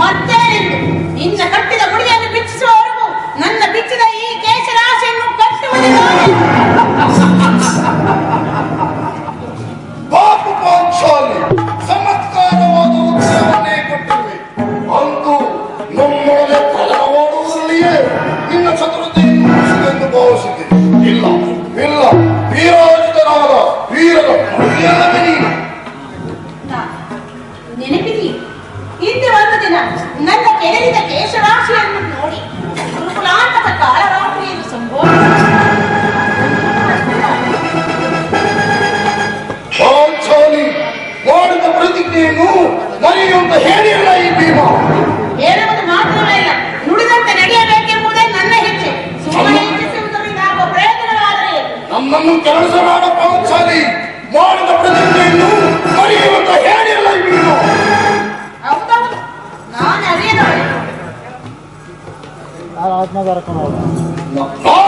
ಮತ್ತೆಂದು ನನ್ನ ನನ್ನ ಕೆಡರಿದ ಕೇಶರಾಶಿಯನ್ನು ನೋಡಿ ಗುರುಕುಲಾಂತದ ಕಾಳರಾತ್ರಿಯನ್ನು ಸಂಬೋಧಿಸಿ ಮಾಡಿದ ಪ್ರತಿಜ್ಞೆಯನ್ನು ಮರೆಯುವಂತ ಹೇಳಿಲ್ಲ ಈ ಭೀಮ. ಹೇಳುವುದು ಮಾತ್ರವೇ ಇಲ್ಲ ನುಡಿದಂತೆ ನಡೆಯಬೇಕೆಂಬುದೇ ನನ್ನ ಹೆಜ್ಜೆ. ಸುಮ್ಮನೆ ಹೆಚ್ಚಿಸುವುದರಿಂದ ಆಗುವ ಪ್ರಯೋಜನವಾದರೆ ನಮ್ಮನ್ನು ಕೆಲಸ ಮಾಡ على عاد ما بارك الله